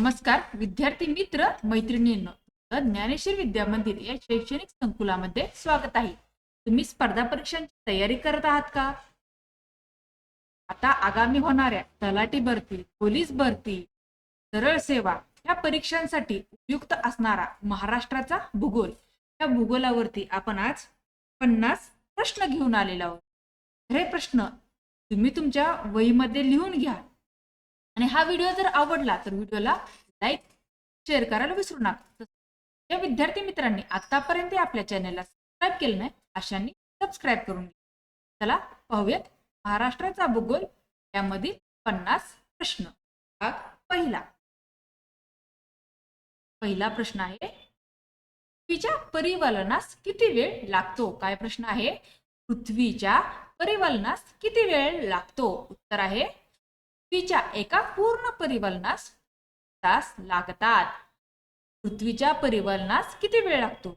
नमस्कार विद्यार्थी मित्र मैत्रिणींनो. ज्ञानेश्वर विद्या मंदिर या शैक्षणिक संकुलामध्ये स्वागत आहे. तुम्ही स्पर्धा परीक्षांची तयारी करत आहात का? आता आगामी होणाऱ्या तलाठी भरती पोलीस भरती सरळ सेवा या परीक्षांसाठी उपयुक्त असणारा महाराष्ट्राचा भूगोल. या भूगोलावरती आपण आज पन्नास प्रश्न घेऊन आलेला आहोत. हे प्रश्न तुम्ही तुमच्या वहीमध्ये लिहून घ्या. आणि हा व्हिडिओ जर आवडला तर व्हिडिओला लाईक शेअर करायला विसरू नका. या विद्यार्थी मित्रांनी आतापर्यंत आपल्या चॅनलला सबस्क्राईब केलं नाही अशांनी सबस्क्राईब करून घ्या. चला पाहूयात महाराष्ट्राचा भूगोल यामधील पन्नास प्रश्न. भाग पहिला. पहिला प्रश्न आहे पृथ्वीच्या परिवलनास किती वेळ लागतो? काय प्रश्न आहे? पृथ्वीच्या परिवलनास किती वेळ लागतो? उत्तर आहे पृथ्वीच्या एका पूर्ण परिवलनास तास लागतात. पृथ्वीच्या परिवलनास किती वेळ लागतो?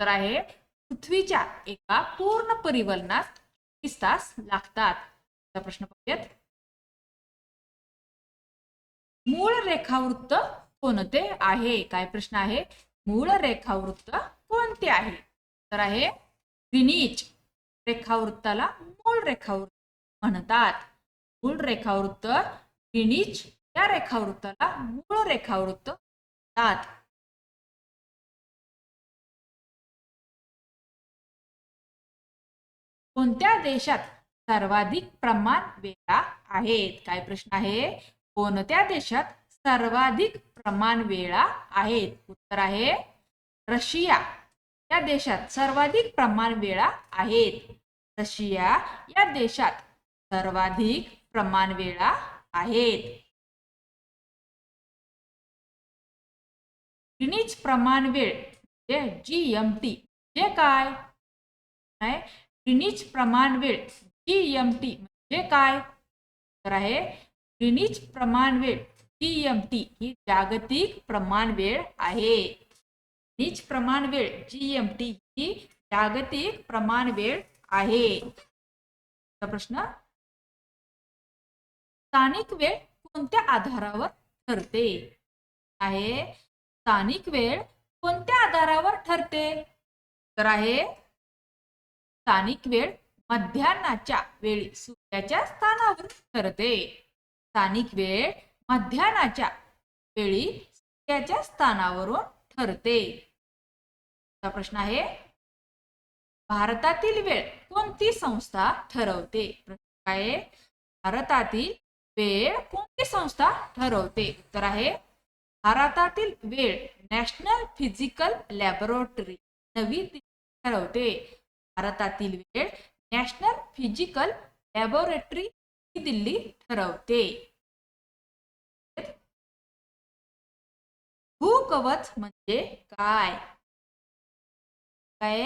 तर आहे पृथ्वीच्या एका पूर्ण परिवलनास तीस तास लागतात? प्रश्न पाहूयात. मूळ रेखावृत्त कोणते आहे? काय प्रश्न आहे? मूळ रेखावृत्त कोणते आहे? तर आहे ग्रिनीच रेखावृत्ताला मूळ रेखावृत्त म्हणतात. मूळ रेखावृत्त ग्रीनिच या रेखावृत्ताला मूळ रेखावृत्त म्हणतात कोणत्या देशात सर्वाधिक प्रमाण वेळा आहेत? काय प्रश्न आहे? कोणत्या देशात सर्वाधिक प्रमाण वेळा आहेत? उत्तर आहे रशिया. या देशात सर्वाधिक प्रमाण वेळा आहेत. रशिया या देशात सर्वाधिक प्रमाण वेळा आहेत. ग्रीनिच प्रमाण वेळ म्हणजे जी एम टी म्हणजे काय? नाही ग्रीनिच प्रमाण वेळ जी एम टी म्हणजे काय? तर आहे ग्रीनिच प्रमाण वेळ जी एम टी ही जागतिक प्रमाण वेळ आहे. ग्रीनिच प्रमाण वेळ जी एम टी ही जागतिक प्रमाण वेळ आहे प्रश्न स्थानिक वेळ कोणत्या आधारावर ठरते? आहे स्थानिक वेळ कोणत्या आधारावर ठरते? तर आहे स्थानिक वेळ मध्यान्हाच्या वेळी सूर्याच्या स्थानावर ठरते. स्थानिक वेळ मध्यान्हाच्या वेळी सूर्याच्या स्थानावरून ठरते. प्रश्न आहे भारतातील वेळ कोणती संस्था ठरवते? प्रश्न काय आहे? भारतातील वेळ कोणती संस्था ठरवते? उत्तर आहे भारतातील वेळ नॅशनल फिजिकल लॅबोरेटरी नवी दिल्ली ठरवते. भारतातील वेळ नॅशनल फिजिकल लॅबोरेटरी नवी दिल्ली ठरवते. भूकवच म्हणजे काय? काय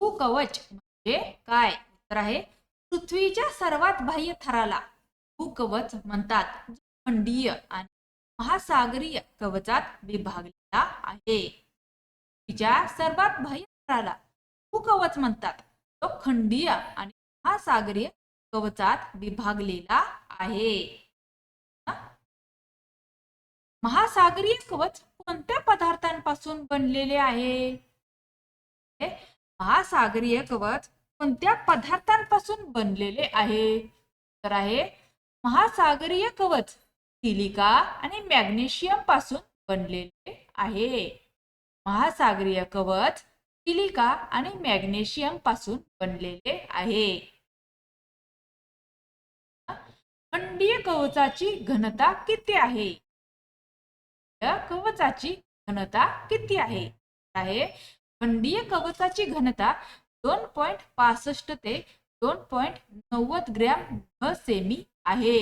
भूकवच म्हणजे काय? उत्तर आहे पृथ्वीच्या सर्वात बाह्य थराला भूकवच म्हणतात खंडीय आणि महासागरीय कवचात विभागलेला आहे. तिच्या सर्वात बाह्य भूकवच म्हणतात. तो खंडीय आणि महासागरीय कवचात विभागलेला आहे. महासागरीय कवच कोणत्या पदार्थांपासून बनलेले आहे? महासागरीय कवच कोणत्या पदार्थांपासून बनलेले आहे? तर आहे महासागरीय कवच सिलिका आणि मॅग्नेशियमपासून बनलेले आहे. महासागरीय कवच सिलिका आणि मॅग्नेशियमपासून बनलेले आहे. खंडीय कवचाची घनता किती आहे? कवचाची घनता किती आहे? आहे. खंडीय कवचाची घनता दोन पॉइंट पासष्ट ते दोन पॉइंट नव्वद ग्रॅम घ सेमी आहे.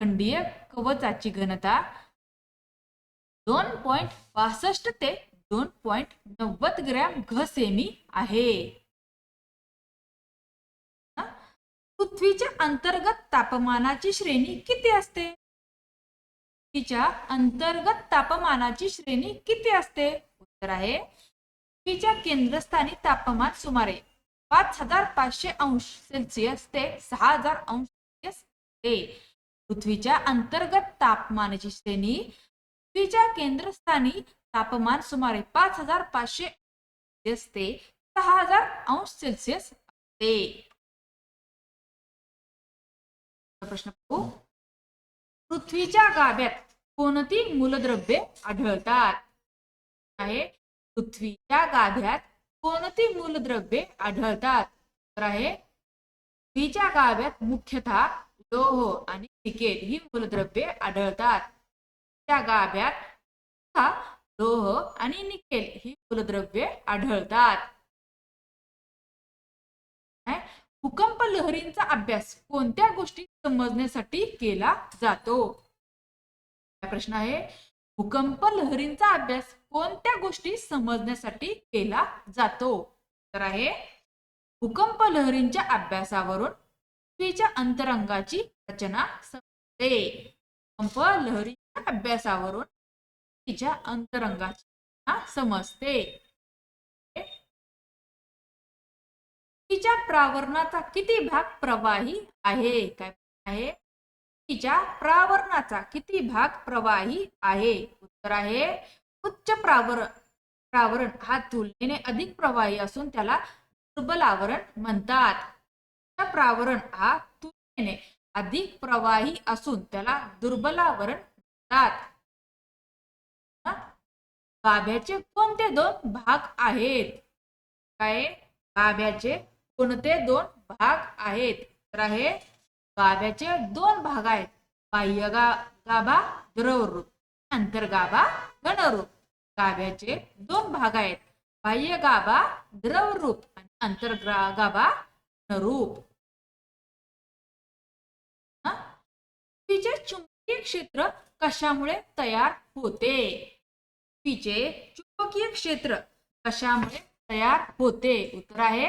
खंडीय कवचाची घनता दोन पॉइंट बासष्ट ते दोन पॉइंट नव्वद ग्रॅम घ सेमी आहे पृथ्वीच्या अंतर्गत तापमानाची श्रेणी किती असते? पृथ्वीच्या अंतर्गत तापमानाची श्रेणी किती असते? उत्तर आहे. पृथ्वीच्या केंद्रस्थानी तापमान सुमारे पाच हजार पाचशे अंश सेल्सिअस ते सहा हजार अंश पृथ्वीच्या अंतर्गत तापमानाची श्रेणी पृथ्वीच्या केंद्रस्थानी तापमान सुमारे पाच हजार पाचशे असते सहा हजार अंश सेल्सिअस असते. प्रश्न पाहू पृथ्वीच्या गाभ्यात कोणती मूलद्रव्ये आढळतात? आहे. पृथ्वीच्या गाभ्यात कोणती मूलद्रव्ये आढळतात? तर आहे. पृथ्वीच्या गाभ्यात मुख्यतः लोह आणि निकेल ही मूलद्रव्ये आढळतात. त्या गाभ्यात लोह आणि निकेल ही मूलद्रव्ये आढळतात. भूकंप लहरींचा अभ्यास कोणत्या गोष्टी समजण्यासाठी केला जातो? प्रश्न आहे. भूकंप लहरींचा अभ्यास कोणत्या गोष्टी समजण्यासाठी केला जातो? तर आहे भूकंप लहरींच्या अभ्यासावरून पृथ्वीच्या अंतरंगाची रचना समजते. भूकंप लहरीच्या अभ्यासावरून पृथ्वीच्या अंतरंगाची समजते. पृथ्वीच्या प्रावरणाचा किती भाग प्रवाही आहे? काय आहे? पृथ्वीच्या प्रावरणाचा किती भाग प्रवाही आहे? उत्तर आहे उच्च प्रावर प्रावरण हा तुलनेने अधिक प्रवाही असून त्याला दुर्बल आवरण म्हणतात. प्रावरण हा तुलनेने अधिक प्रवाही असून त्याला दुर्बलावरण म्हणतात. गाभ्याचे कोणते दोन भाग आहेत? काय? गाभ्याचे कोणते दोन भाग आहेत? तर आहे गाभ्याचे दोन भाग आहेत. बाह्य गा गाभा द्रवरूप. अंतर्गाभा घनरूप गाभ्याचे दोन भाग आहेत. बाह्य गाभा द्रवरूप. आणि अंतर्गाभा गाभा घनरूप पृथ्वीचे चुंबकीय क्षेत्र कशामुळे तयार होते? पृथ्वीचे चुंबकीय क्षेत्र कशामुळे तयार होते? उत्तर आहे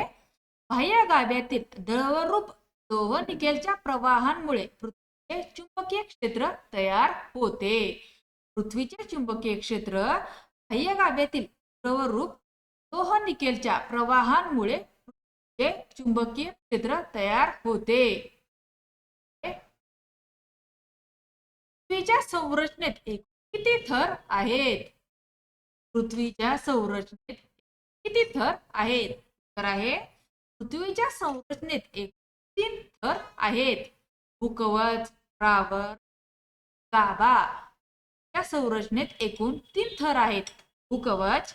बाह्य गाभ्यातील द्रवरूप लोह निकेलच्या प्रवाहांमुळे पृथ्वीचे चुंबकीय क्षेत्र तयार होते. पृथ्वीचे चुंबकीय क्षेत्र बाह्य गाभ्यातील द्रवरूप लोह निकेलच्या प्रवाहांमुळे पृथ्वीचे चुंबकीय क्षेत्र तयार होते. पृथ्वीच्या संरचनेत एक. किती थर आहेत? पृथ्वीच्या संरचनेत किती थर आहेत? तर आहे पृथ्वीच्या संरचनेत एक. तीन थर आहेत? भूकवच प्रावर गाभा. या संरचनेत एकूण तीन थर आहेत. भूकवच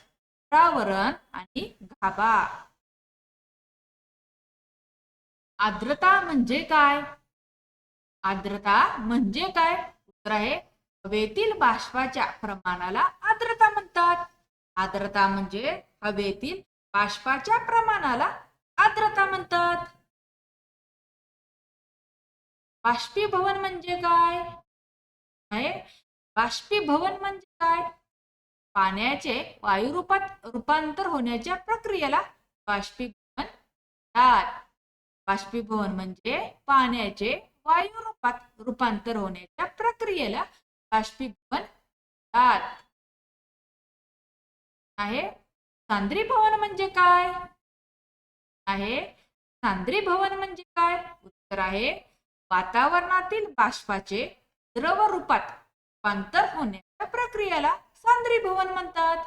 प्रावरण आणि गाभा. आर्द्रता म्हणजे काय? आर्द्रता म्हणजे काय? उत्तर आहे. हवेतील बाष्पाच्या प्रमाणाला आर्द्रता म्हणतात. आर्द्रता म्हणजे हवेतील बाष्पाच्या प्रमाणाला आर्द्रता म्हणतात. बाष्पीभवन म्हणजे काय? आहे बाष्पीभवन म्हणजे काय? पाण्याचे वायू रूपात रूपांतर होण्याच्या प्रक्रियेला बाष्पीभवन म्हणतात. बाष्पीभवन म्हणजे पाण्याचे वायू रूपात रूपांतर होण्याच्या प्रक्रियेला बाष्पीभवन म्हणतात आहे सांद्रीभवन म्हणजे काय? आहे सांद्रीभवन म्हणजे काय? उत्तर आहे वातावरणातील बाष्पाचे द्रव रूपात रूपांतर होण्याच्या प्रक्रियेला सांद्रीभवन म्हणतात.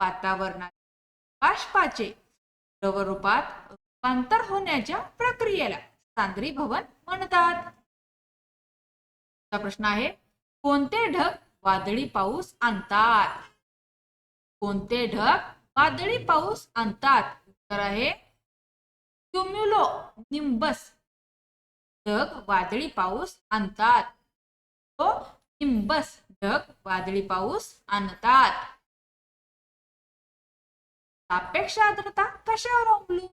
वातावरणात बाष्पाचे द्रव रूपात रूपांतर होण्याच्या प्रक्रियेला सांद्रीभवन म्हणतात. प्रश्न आहे कोणते ढग वादळी पाऊस आणतात? कोणते ढग वादळी पाऊस आणतात? उत्तर आहे क्युम्युलो निंबस ढग वादळी पाऊस आणतात. तो निंबस ढग वादळी पाऊस आणतात. सापेक्ष आर्द्रता कशावर अवलंबून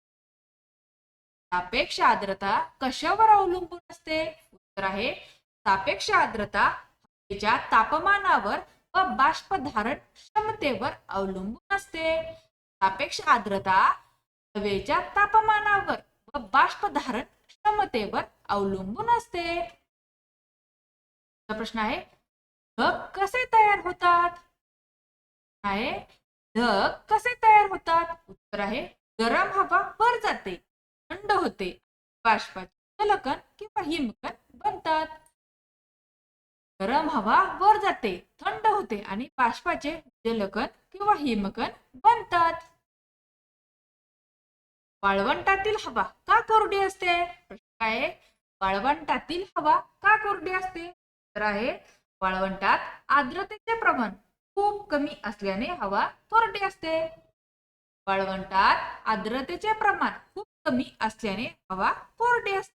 सापेक्ष आर्द्रता कशावर अवलंबून असते? उत्तर आहे सापेक्ष आर्द्रता हवेच्या तापमानावर व बाष्प धारण क्षमतेवर अवलंबून असते. सापेक्ष आर्द्रता हवेच्या तापमानावर व बाष्प धारण क्षमतेवर अवलंबून असते. प्रश्न आहे ढग कसे तयार होतात? आहे ढग कसे तयार होतात? उत्तर आहे गरम हवा वर जाते थंड होते. बाष्पाचे जलकण किंवा हिमकण बनतात. गरम हवा वर जाते थंड होते आणि बाष्पाचे जलकण किंवा हिमकण बनतात. वाळवंटातील हवा का कोरडी असते? प्रश्न काय आहे? वाळवंटातील हवा का कोरडी असते? तर आहे वाळवंटात आर्द्रतेचे प्रमाण खूप कमी असल्याने हवा कोरडी असते. वाळवंटात आर्द्रतेचे प्रमाण खूप कमी असल्याने हवा कोरडी असते.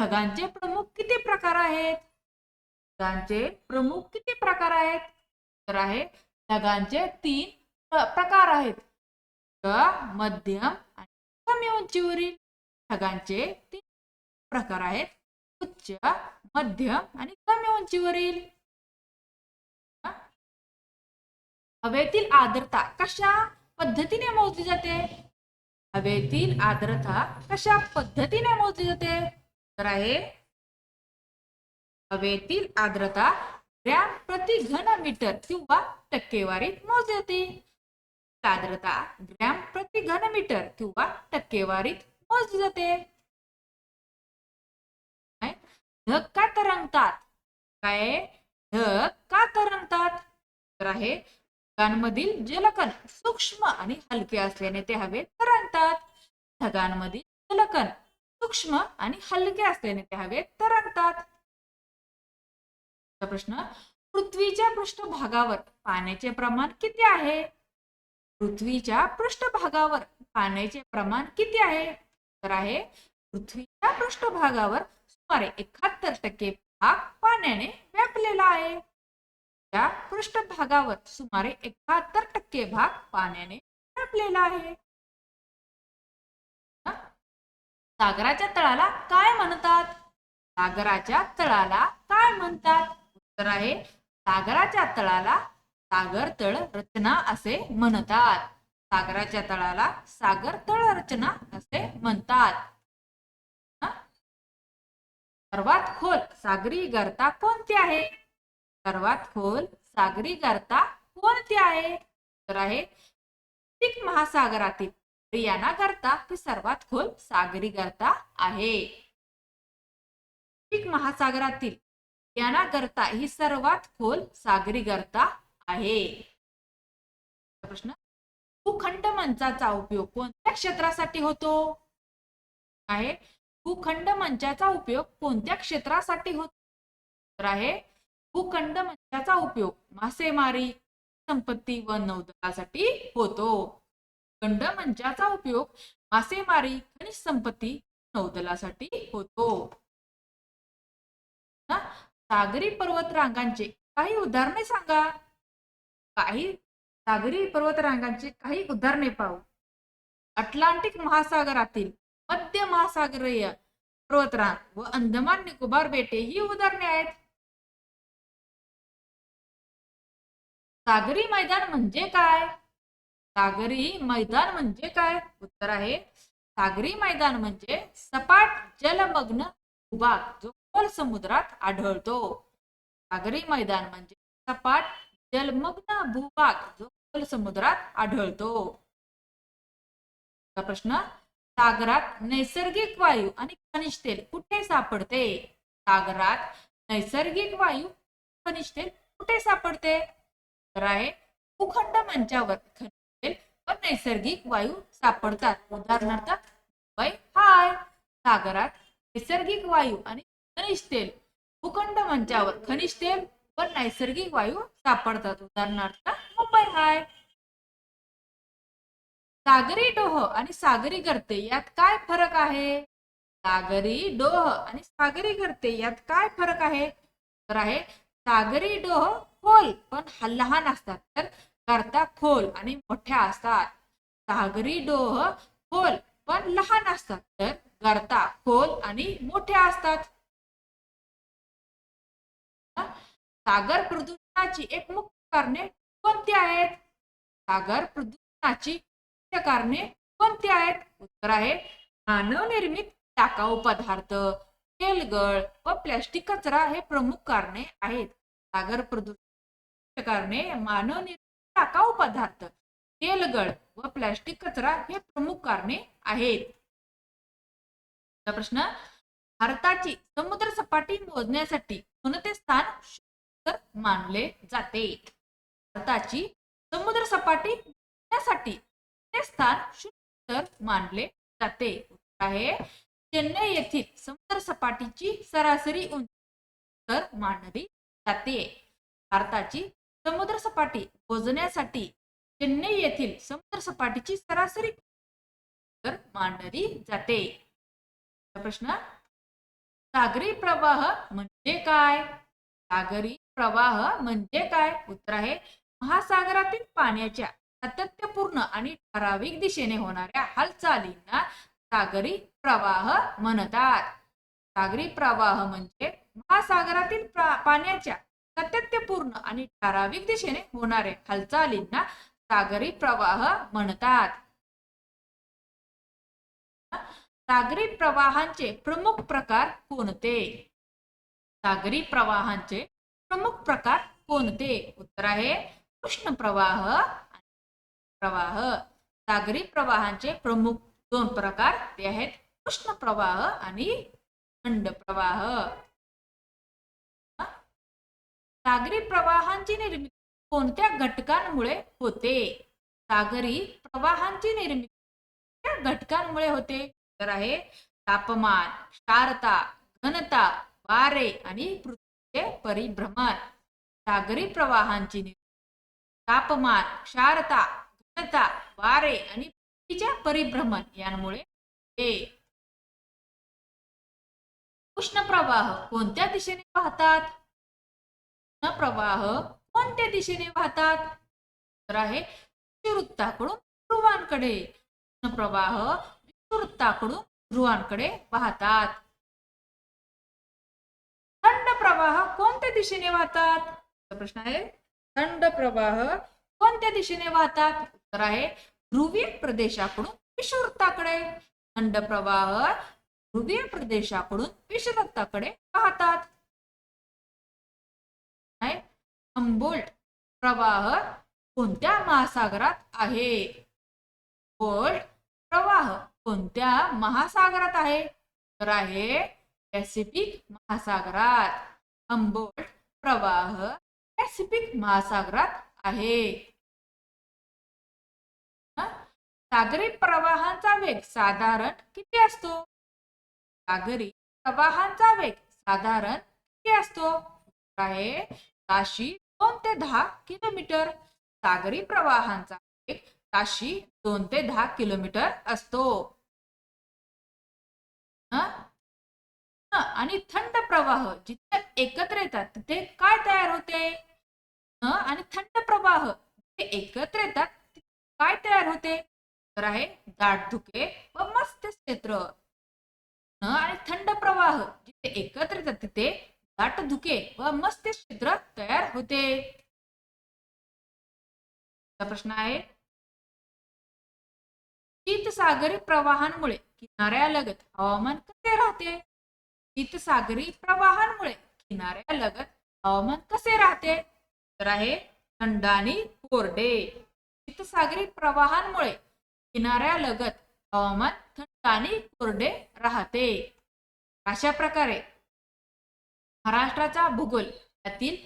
ढगांचे प्रमुख किती प्रकार आहेत? ढगांचे प्रमुख किती प्रकार आहेत? तर आहे ढगांचे तीन प्रकार आहेत. मध्यम आणि कमी उंचीवरील. ढगांचे तीन प्रकार आहेत. उच्च मध्यम आणि कमी उंचीवरील. हवेतील आर्द्रता कशा पद्धतीने मोजली जाते? हवेतील आर्द्रता कशा पद्धतीने मोजली जाते? तर आहे. हवेतील आर्द्रता ग्रॅम प्रति घन मीटर किंवा टक्केवारीत मोजली जाते आर्द्रता ग्रॅम प्रति घन मीटर किंवा टक्केवारीत मोजली जाते ढग का तरंगतात? काय? ढग का तरंगतात? तर आहे ढगांमधील जलकण सूक्ष्म आणि हलके असल्याने ते हवेत तरंगतात. ढगांमधील जलकण सूक्ष्म आणि हलके असल्याने ते हवेत तरंगतात. प्रश्न पृथ्वीच्या पृष्ठभागावर पाण्याचे प्रमाण किती आहे? पृथ्वीच्या पृष्ठभागावर पाण्याचे प्रमाण किती आहे? तर आहे पृथ्वीच्या पृष्ठभागावर सुमारे एकाहत्तर टक्के भाग पाण्याने व्यापलेला आहे. त्या पृष्ठभागावर सुमारे एकाहत्तर टक्के भाग पाण्याने व्यापलेला आहे. सागराच्या तळाला काय म्हणतात? सागराच्या तळाला काय म्हणतात? उत्तर आहे सागराच्या तळाला सागर तळ रचना असे म्हणतात. सागराच्या तळाला सागर तळ रचना असे म्हणतात. सर्वात खोल सागरी गर्ता कोणती आहे? सर्वात खोल सागरी गर्ता कोणती आहे? तर आहे महासागरातील रियाना करता ही सर्वात खोल सागरी गर्ता आहे महासागरातील याना गर्ता ही सर्वात खोल सागरी गर्ता आहे प्रश्न. भूखंड मंचाचा उपयोग कोणत्या क्षेत्रासाठी होतो? आहे. भूखंड मंचाचा उपयोग कोणत्या क्षेत्रासाठी होतो? तर आहे. भूखंड मंचाचा उपयोग मासेमारी संपत्ती व नौदलासाठी होतो. गंडमन ज्याचा उपयोग मासेमारी खनिज संपत्ती नौदलासाठी होतो. सागरी पर्वत रांगांचे काही उदाहरणे सांगा. काही सागरी पर्वत काही उदाहरणे पाहू. अटलांटिक महासागरातील मध्य महासागरीय पर्वतरांग व अंदमान निकोबार बेटे ही उदाहरणे आहेत. सागरी मैदान म्हणजे काय? सागरी मैदान म्हणजे काय? उत्तर आहे. सागरी मैदान म्हणजे सपाट जलमग्न भूभाग जो खोल समुद्रात आढळतो. सागरी मैदान म्हणजे सपाट जलमग्न भूभाग जो खोल समुद्रात आढळतो. प्रश्न सागरात नैसर्गिक वायू आणि खनिज तेल कुठे सापडते? सागरात नैसर्गिक वायू खनिज तेल कुठे सापडते? तर आहे भूखंड मंचावर नैसर्गिक वायू सापडतात. उदाहरणार्थ मुंबई हाय सागरात नैसर्गिक वायू आणि खनिज तेल. भूखंड मंचावर खनिज तेल व नैसर्गिक वायू सापडतात. उदाहरणार्थ मुंबई हाय. सागरी डोह आणि सागरी गर्ते यात काय फरक आहे? सागरी डोह आणि सागरी गर्ते यात काय फरक आहे? तर आहे सागरी डोह खोल पण लहान असतात. तर करता खोल आणि मोठ्या असतात. सागरी डोह खोल पण लहान असतात. तर गर्ता खोल आणि मोठ्या असतात. सागर प्रदूषणाची एक मुख्य कारणे कोणती आहेत? सागर प्रदूषणाची मुख्य कारणे कोणती आहेत? उत्तर आहे मानवनिर्मित टाकाऊ पदार्थ तेलगळ व प्लॅस्टिक कचरा हे प्रमुख कारणे आहेत. सागर प्रदूषण कारणे मानवनिर्मित टाकाऊ पदार्थ. तेलगळ व प्लॅस्टिक कचरा हे प्रमुख कारणे आहेत. प्रश्न भारताची समुद्र सपाटी मोजण्यासाठी कोणते स्थान मानले जाते? भारताची समुद्र सपाटी मोजण्यासाठी कोणते स्थान मानले जाते? आहे चेन्नई येथील समुद्र सपाटीची सरासरी उंची तर मानली जाते. भारताची समुद्रसपाटी मोजण्यासाठी चेन्नई येथील समुद्रसपाटीची सरासरी तर मानली जाते. प्रश्न. सागरी प्रवाह म्हणजे काय? सागरी प्रवाह म्हणजे काय? उत्तर आहे. महासागरातील पाण्याच्या सातत्यपूर्ण आणि ठराविक दिशेने होणाऱ्या हालचालींना सागरी प्रवाह म्हणतात. सागरी प्रवाह म्हणजे महासागरातील पाण्याच्या सातत्यपूर्ण आणि ठराविक दिशेने होणारे हालचालींना सागरी प्रवाह म्हणतात. सागरी प्रवाहांचे प्रमुख प्रकार कोणते? सागरी प्रवाहांचे प्रमुख प्रकार कोणते? उत्तर आहे कृष्ण प्रवाह आणि प्रवाह. सागरी प्रवाहांचे प्रमुख दोन प्रकार ते आहेत कृष्ण प्रवाह आणि थंड प्रवाह. सागरी प्रवाहांची निर्मिती कोणत्या घटकांमुळे होते? सागरी प्रवाहांची निर्मिती घटकांमुळे होते? तर आहे तापमान क्षारता घनता वारे आणि पृथ्वीचे परिभ्रमण. सागरी प्रवाहांची निर्मिती तापमान क्षारता घनता वारे आणि पृथ्वीच्या परिभ्रमण यांमुळे होते. उष्ण प्रवाह कोणत्या दिशेने वाहतात? प्रवाह कोणत्या दिशेने वाहतात? तर आहे विषुवृत्ताकडून ध्रुवांकडे. उष्ण प्रवाह विषुवृत्ताकडून ध्रुवांकडे वाहतात. थंड प्रवाह कोणत्या दिशेने वाहतात? प्रश्न आहे. थंड प्रवाह कोणत्या दिशेने वाहतात? उत्तर आहे ध्रुवीय प्रदेशाकडून विषुवृत्ताकडे थंड प्रवाह ध्रुवीय प्रदेशाकडून विषुवृत्ताकडे वाहतात. अंबोल्ट प्रवाह कोणत्या महासागरात आहे? बोल्ट प्रवाह कोणत्या महासागरात आहे? तर आहे पॅसिफिक महासागरात. अंबोल्ट प्रवाह पॅसिफिक महासागरात आहे. सागरी प्रवाहांचा वेग साधारण किती असतो? सागरी प्रवाहांचा वेग साधारण किती असतो? आहे ताशी दोन ते दहा किलोमीटर. सागरी प्रवाहांचा वेग ताशी दोन ते दहा किलोमीटर असतो. आणि थंड प्रवाह जिथे एकत्र येतात तिथे काय तयार होते? हं, आणि थंड प्रवाह जिथे एकत्र येतात तिथे काय तयार होते? तर आहे दाट धुके व मस्त क्षेत्र हं, आणि थंड प्रवाह जिथे एकत्र येतात तिथे दाट धुके व मस्त छिद्र तयार होते. प्रश्न आहे. शीतसागरी प्रवाहांमुळे किनाऱ्यालगत हवामान कसे राहते? शीतसागरी प्रवाहांमुळे किनाऱ्यालगत हवामान कसे राहते? तर आहे थंड आणि कोरडे. शीतसागरी प्रवाहांमुळे किनाऱ्यालगत हवामान थंड आणि कोरडे राहते. अशा प्रकारे महाराष्ट्राचा भूगोल. यातील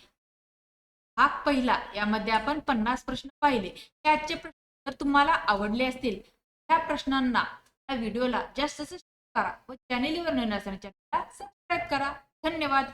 भाग पहिला. यामध्ये आपण पन्नास प्रश्न पाहिले. हे आजचे प्रश्न जर तुम्हाला आवडले असतील त्या प्रश्नांना त्या व्हिडिओला जास्त करा व चॅनेलवर नवीन असताना चॅनलला सबस्क्राईब करा. धन्यवाद.